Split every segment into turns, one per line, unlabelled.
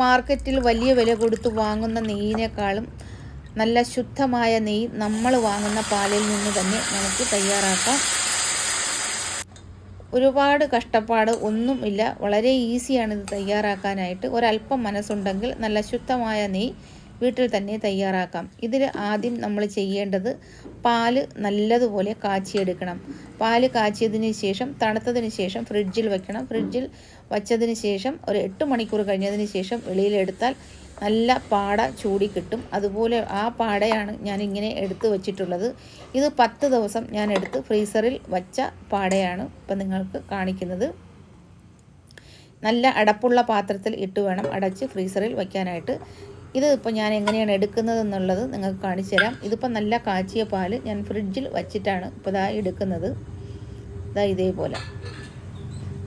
മാർക്കറ്റിൽ വലിയ വില കൊടുത്ത് വാങ്ങുന്ന നെയ്യിനേക്കാളും നല്ല ശുദ്ധമായ നെയ്യ് നമ്മൾ വാങ്ങുന്ന പാലിൽ നിന്ന് തന്നെ നമുക്ക് തയ്യാറാക്കാം. ഒരുപാട് കഷ്ടപ്പാട് ഒന്നും ഇല്ല. വളരെ ഈസിയാണ് ഇത് തയ്യാറാക്കാനായിട്ട്. ഒരല്പം മനസ്സുണ്ടെങ്കിൽ നല്ല ശുദ്ധമായ നെയ്യ് വീട്ടിൽ തന്നെ തയ്യാറാക്കാം. ഇതിൽ ആദ്യം നമ്മൾ ചെയ്യേണ്ടത് പാൽ നല്ലതുപോലെ കാച്ചിയെടുക്കണം. പാൽ കാച്ചിയതിന് ശേഷം തണുത്തതിന് ശേഷം ഫ്രിഡ്ജിൽ വെക്കണം. ഫ്രിഡ്ജിൽ വച്ചതിന് ശേഷം ഒരു എട്ട് മണിക്കൂർ കഴിഞ്ഞതിന് ശേഷം വെളിയിലെടുത്താൽ നല്ല പാട ചൂടി കിട്ടും. അതുപോലെ ആ പാടയാണ് ഞാൻ ഇങ്ങനെ എടുത്ത് വച്ചിട്ടുള്ളത്. ഇത് പത്ത് ദിവസം ഞാൻ എടുത്ത് ഫ്രീസറിൽ വച്ച പാടയാണ് ഇപ്പം നിങ്ങൾക്ക് കാണിക്കുന്നത്. നല്ല അടപ്പുള്ള പാത്രത്തിൽ ഇട്ട് വേണം അടച്ച് ഫ്രീസറിൽ വയ്ക്കാനായിട്ട് ഇത് ഇപ്പോൾ ഞാൻ എങ്ങനെയാണ് എടുക്കുന്നത് എന്നുള്ളത് നിങ്ങൾക്ക് കാണിച്ചു തരാം. ഇതിപ്പോൾ നല്ല കാച്ചിയ പാൽ ഞാൻ ഫ്രിഡ്ജിൽ വച്ചിട്ടാണ് ഇപ്പോൾ ഇതാ എടുക്കുന്നത്. ഇതാ ഇതേപോലെ.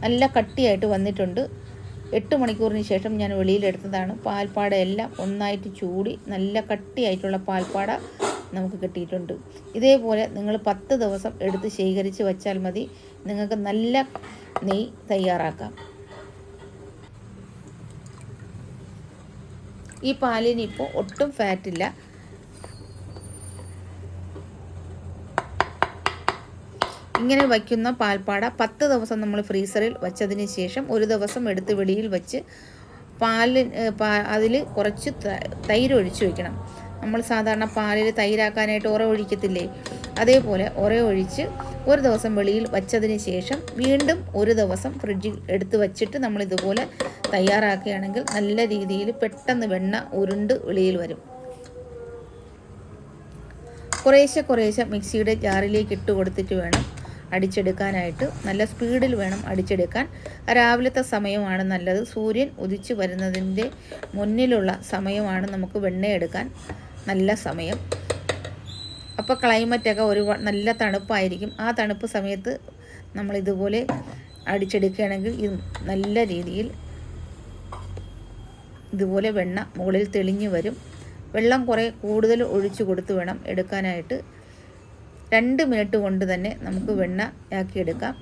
നല്ല കട്ടിയായിട്ട് വന്നിട്ടുണ്ട്. എട്ട് മണിക്കൂറിന് ശേഷം ഞാൻ വെളിയിലെടുത്തതാണ് പാൽപ്പാട എല്ലാം ഒന്നായിട്ട് ചൂടി നല്ല കട്ടിയായിട്ടുള്ള പാൽപ്പാട നമുക്ക് കിട്ടിയിട്ടുണ്ട്. ഇതേപോലെ നിങ്ങൾ പത്ത് ദിവസം എടുത്ത് ശേഖരിച്ച് വച്ചാൽ മതി. നിങ്ങൾക്ക് നല്ല നെയ്യ് തയ്യാറാക്കാം. ഈ പാലിന് ഇപ്പോൾ ഒട്ടും ഫാറ്റില്ല ഇങ്ങനെ വയ്ക്കുന്ന പാൽപ്പാട പത്ത് ദിവസം നമ്മൾ ഫ്രീസറിൽ വച്ചതിന് ശേഷം ഒരു ദിവസം എടുത്ത് വെളിയിൽ വെച്ച് പാലിന് അതിൽ കുറച്ച് തൈര് ഒഴിച്ചു വെക്കണം. നമ്മൾ സാധാരണ പാലിൽ തൈരാക്കാനായിട്ട് ഉറ ഒഴിക്കത്തില്ലേ? അതേപോലെ ഉറ ഒഴിച്ച് ഒരു ദിവസം വെളിയിൽ വച്ചതിന് ശേഷം വീണ്ടും ഒരു ദിവസം ഫ്രിഡ്ജിൽ എടുത്ത് വച്ചിട്ട് നമ്മൾ ഇതുപോലെ തയ്യാറാക്കുകയാണെങ്കിൽ നല്ല രീതിയിൽ പെട്ടെന്ന് വെണ്ണ ഉരുണ്ട് വെളിയിൽ വരും. കുറേശ്ശെ കുറേശ്ശെ മിക്സിയുടെ ജാറിലേക്ക് ഇട്ട് കൊടുത്തിട്ട് വേണം അടിച്ചെടുക്കാനായിട്ട്. നല്ല സ്പീഡിൽ വേണം അടിച്ചെടുക്കാൻ. രാവിലത്തെ സമയമാണ് നല്ലത്. സൂര്യൻ ഉദിച്ചു വരുന്നതിന്റെ മുന്നിലുള്ള സമയമാണ് നമുക്ക് വെണ്ണയെടുക്കാൻ. നല്ല സമയം. അപ്പോൾ ക്ലൈമറ്റൊക്കെ ഒരു നല്ല തണുപ്പായിരിക്കും. ആ തണുപ്പ് സമയത്ത് നമ്മൾ ഇതുപോലെ അടിച്ചെടുക്കുകയാണെങ്കിൽ ഇത് നല്ല രീതിയിൽ ഇതുപോലെ വെണ്ണ മുകളിൽ തെളിഞ്ഞു വരും. വെള്ളം കുറേ കൂടുതൽ ഒഴിച്ചു കൊടുത്ത് വേണം എടുക്കാനായിട്ട്. രണ്ട് മിനിറ്റ് കൊണ്ട് തന്നെ നമുക്ക് വെണ്ണ ആക്കിയെടുക്കാം.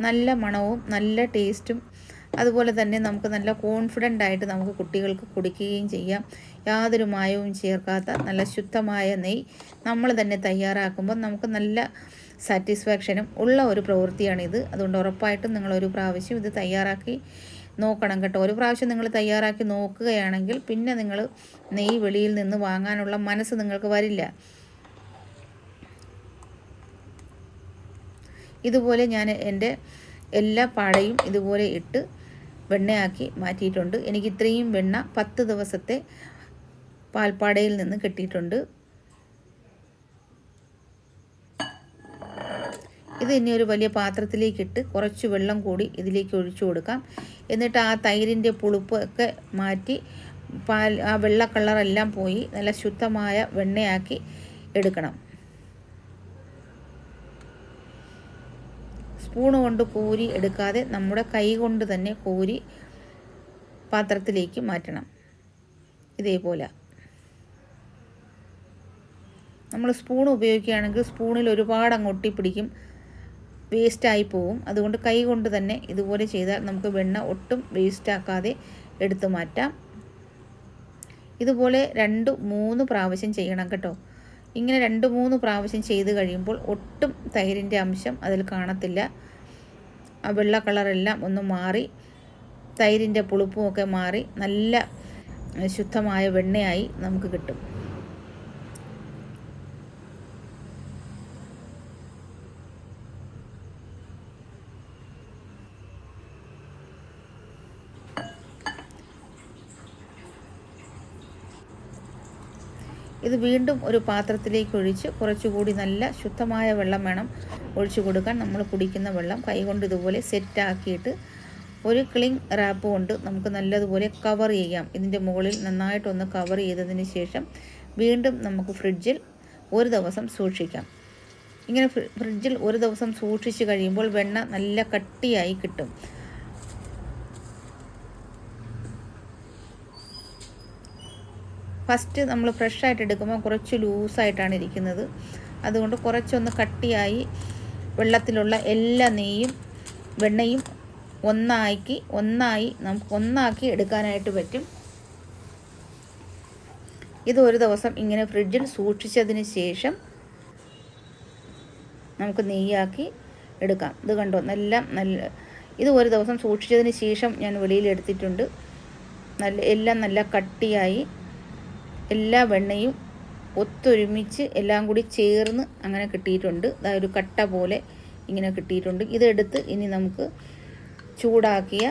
നല്ല മണവും നല്ല ടേസ്റ്റും. അതുപോലെ തന്നെ നമുക്ക് നല്ല കോൺഫിഡന്റ് ആയിട്ട് നമുക്ക് കുട്ടികൾക്ക് കുടിക്കുകയും ചെയ്യാം. യാതൊരു മായവും ചേർക്കാത്ത നല്ല ശുദ്ധമായ നെയ് നമ്മൾ തന്നെ തയ്യാറാക്കുമ്പോൾ നമുക്ക് നല്ല സാറ്റിസ്ഫാക്ഷനും ഉള്ള ഒരു പ്രവൃത്തിയാണിത്. അതുകൊണ്ട് ഉറപ്പായിട്ടും നിങ്ങളൊരു പ്രാവശ്യം ഇത് തയ്യാറാക്കി നോക്കണം കേട്ടോ. ഒരു പ്രാവശ്യം നിങ്ങൾ തയ്യാറാക്കി നോക്കുകയാണെങ്കിൽ പിന്നെ നിങ്ങൾ നെയ് വെളിയിൽ നിന്ന് വാങ്ങാനുള്ള മനസ്സ് നിങ്ങൾക്ക് വരില്ല. ഇതുപോലെ ഞാൻ എന്റെ എല്ലാ പാടയും ഇതുപോലെ ഇട്ട് വെണ്ണയാക്കി മാറ്റിയിട്ടുണ്ട്. എനിക്ക് ഇത്രയും വെണ്ണ പത്ത് ദിവസത്തെ പാൽപ്പാടയിൽ നിന്ന് കിട്ടിയിട്ടുണ്ട്. ഇത് ഇനി ഒരു വലിയ പാത്രത്തിലേക്ക് ഇട്ട് കുറച്ച് വെള്ളം കൂടി ഇതിലേക്ക് ഒഴിച്ചു കൊടുക്കാം. എന്നിട്ട് ആ തൈരിന്റെ പുളിപ്പ് ഒക്കെ മാറ്റി പാൽ ആ വെള്ള കളറെല്ലാം പോയി നല്ല ശുദ്ധമായ വെണ്ണയാക്കി എടുക്കണം. സ്പൂണ് കൊണ്ട് കോരി എടുക്കാതെ നമ്മുടെ കൈ കൊണ്ട് തന്നെ കോരി പാത്രത്തിലേക്ക് മാറ്റണം. ഇതേപോലെ. നമ്മൾ സ്പൂൺ ഉപയോഗിക്കുകയാണെങ്കിൽ സ്പൂണിൽ ഒരുപാട് അങ്ങൊട്ടി പിടിക്കും. വേസ്റ്റായി പോവും. അതുകൊണ്ട് കൈ കൊണ്ട് തന്നെ ഇതുപോലെ ചെയ്താൽ നമുക്ക് വെണ്ണ ഒട്ടും വേസ്റ്റാക്കാതെ എടുത്തു മാറ്റാം. ഇതുപോലെ രണ്ട് മൂന്ന് പ്രാവശ്യം ചെയ്യണം കേട്ടോ. ഇങ്ങനെ രണ്ട് മൂന്ന് പ്രാവശ്യം ചെയ്ത് കഴിയുമ്പോൾ ഒട്ടും തൈരിന്റെ അംശം അതിൽ കാണത്തില്ല. ആ വെള്ള കളറെല്ലാം ഒന്ന് മാറി തൈരിന്റെ പുളിപ്പുമൊക്കെ മാറി നല്ല ശുദ്ധമായ വെണ്ണയായി നമുക്ക് കിട്ടും. ഇത് വീണ്ടും ഒരു പാത്രത്തിലേക്ക് ഒഴിച്ച് കുറച്ചുകൂടി നല്ല ശുദ്ധമായ വെള്ളം വേണം ഒഴിച്ചു കൊടുക്കാൻ. നമ്മൾ കുടിക്കുന്ന വെള്ളം കൈകൊണ്ട് ഇതുപോലെ സെറ്റാക്കിയിട്ട് ഒരു ക്ലിങ് റാപ്പ് കൊണ്ട് നമുക്ക് നല്ലതുപോലെ കവർ ചെയ്യാം. ഇതിന്റെ മുകളിൽ നന്നായിട്ടൊന്ന് കവർ ചെയ്തതിന് ശേഷം വീണ്ടും നമുക്ക് ഫ്രിഡ്ജിൽ ഒരു ദിവസം സൂക്ഷിക്കാം. ഇങ്ങനെ ഫ്രിഡ്ജിൽ ഒരു ദിവസം സൂക്ഷിച്ച് കഴിയുമ്പോൾ വെണ്ണ നല്ല കട്ടിയായി കിട്ടും. ഫസ്റ്റ് നമ്മൾ ഫ്രഷ് ആയിട്ട് എടുക്കുമ്പോൾ കുറച്ച് ലൂസായിട്ടാണ് ഇരിക്കുന്നത്. അതുകൊണ്ട് കുറച്ചൊന്ന് കട്ടിയായി വെള്ളത്തിലുള്ള എല്ലാ നെയ്യും വെണ്ണയും ഒന്നാക്കി ഒന്നായി നമുക്ക് ഒന്നാക്കി എടുക്കാനായിട്ട് പറ്റും. ഇത് ഒരു ദിവസം ഇങ്ങനെ ഫ്രിഡ്ജിൽ സൂക്ഷിച്ചതിന് ശേഷം നമുക്ക് നെയ്യാക്കി എടുക്കാം. ഇത് കണ്ടോ? നല്ല നല്ല ഇത് ഒരു ദിവസം സൂക്ഷിച്ചതിന് ശേഷം ഞാൻ വെളിയിൽ എടുത്തിട്ടുണ്ട്. നല്ല എല്ലാം നല്ല കട്ടിയായി. എല്ലാ വെണ്ണയും ഒത്തൊരുമിച്ച് എല്ലാം കൂടി ചേർന്ന് അങ്ങനെ കിട്ടിയിട്ടുണ്ട്. അതായത് ഒരു കട്ട പോലെ ഇങ്ങനെ കിട്ടിയിട്ടുണ്ട്. ഇതെടുത്ത് ഇനി നമുക്ക് ചൂടാക്കിയ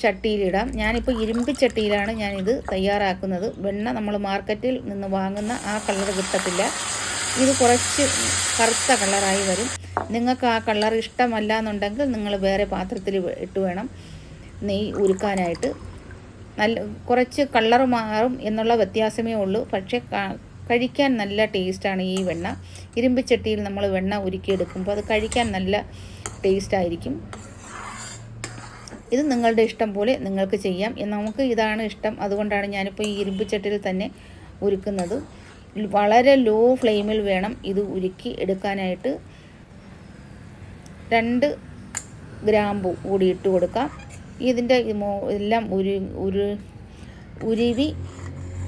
ചട്ടിയിലിടാം. ഞാനിപ്പോൾ ഇരുമ്പ് ചട്ടിയിലാണ് ഞാനിത് തയ്യാറാക്കുന്നത്. വെണ്ണ നമ്മൾ മാർക്കറ്റിൽ നിന്ന് വാങ്ങുന്ന ആ കളർ കിട്ടത്തില്ല. ഇത് കുറച്ച് കറുത്ത കളറായി വരും. നിങ്ങൾക്ക് ആ കളർ ഇഷ്ടമല്ല എന്നുണ്ടെങ്കിൽ നിങ്ങൾ വേറെ പാത്രത്തിൽ ഇട്ട് വേണം നെയ്യ് ഉരുക്കാനായിട്ട്. നല്ല കുറച്ച് കളർ മാറും എന്നുള്ള വ്യത്യാസമേ ഉള്ളൂ. പക്ഷേ കഴിക്കാൻ നല്ല ടേസ്റ്റാണ് ഈ വെണ്ണ. ഇരുമ്പിച്ചട്ടിയിൽ നമ്മൾ വെണ്ണ ഉരുക്കിയെടുക്കുമ്പോൾ അത് കഴിക്കാൻ നല്ല ടേസ്റ്റായിരിക്കും ഇത് നിങ്ങളുടെ ഇഷ്ടം പോലെ നിങ്ങൾക്ക് ചെയ്യാം. നമുക്ക് ഇതാണ് ഇഷ്ടം. അതുകൊണ്ടാണ് ഞാനിപ്പോൾ ഈ ഇരുമ്പിച്ചട്ടിയിൽ തന്നെ ഉരുക്കുന്നത്. വളരെ ലോ ഫ്ലെയിമിൽ വേണം ഇത് ഉരുക്കി എടുക്കാനായിട്ട്. രണ്ട് ഗ്രാമ്പു കൂടി ഇട്ട് കൊടുക്കാം. ഇതിന്റെ എല്ലാം ഒരു ഒരു ഉരുവി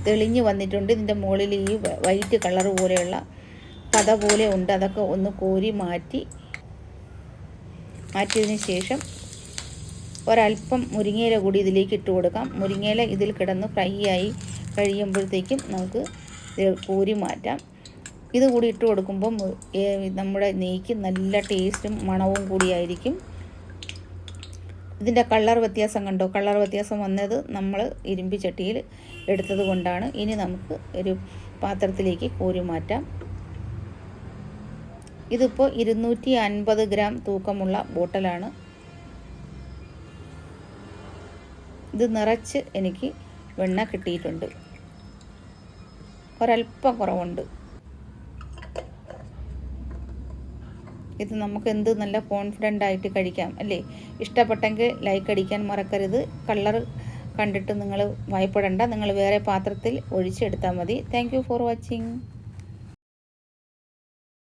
തെളിഞ്ഞ് വന്നിട്ടുണ്ട്. ഇതിന്റെ മുകളിൽ ഈ വൈറ്റ് കളർ പോലെയുള്ള പത പോലെ ഉണ്ട്. അതൊക്കെ ഒന്ന് കോരി മാറ്റി മാറ്റിയതിന് ശേഷം ഒരല്പം മുരിങ്ങയില കൂടി ഇതിലേക്ക് ഇട്ട് കൊടുക്കാം. മുരിങ്ങയില ഇതിൽ കിടന്ന് ഫ്രൈ ആയി കഴിയുമ്പോഴത്തേക്കും നമുക്ക് കോരി മാറ്റാം. ഇത് കൂടി ഇട്ട് കൊടുക്കുമ്പം നമ്മുടെ നെയ്ക്ക് നല്ല ടേസ്റ്റും മണവും കൂടിയായിരിക്കും. ഇതിന്റെ കളർ വ്യത്യാസം കണ്ടോ? കളർ വ്യത്യാസം വന്നത് നമ്മൾ ഇരുമ്പി ചട്ടിയിൽ എടുത്തത് കൊണ്ടാണ്. ഇനി നമുക്ക് ഒരു പാത്രത്തിലേക്ക് കോരി മാറ്റാം. ഇതിപ്പോൾ ഇരുന്നൂറ്റി അൻപത് ഗ്രാം തൂക്കമുള്ള ബോട്ടലാണ്. ഇത് നിറച്ച് എനിക്ക് വെണ്ണ കിട്ടിയിട്ടുണ്ട്. ഒരല്പം കുറവുണ്ട്. ഇത് നമുക്ക് എന്ത് നല്ല കോൺഫിഡന്റ് ആയിട്ട് കഴിക്കാം അല്ലേ? ഇഷ്ടപ്പെട്ടെങ്കിൽ ലൈക്ക് അടിക്കാൻ മറക്കരുത്. കളർ കണ്ടിട്ട് നിങ്ങൾ ഭയപ്പെടേണ്ട. നിങ്ങൾ വേറെ പാത്രത്തിൽ ഒഴിച്ചെടുത്താൽ മതി. Thank for watching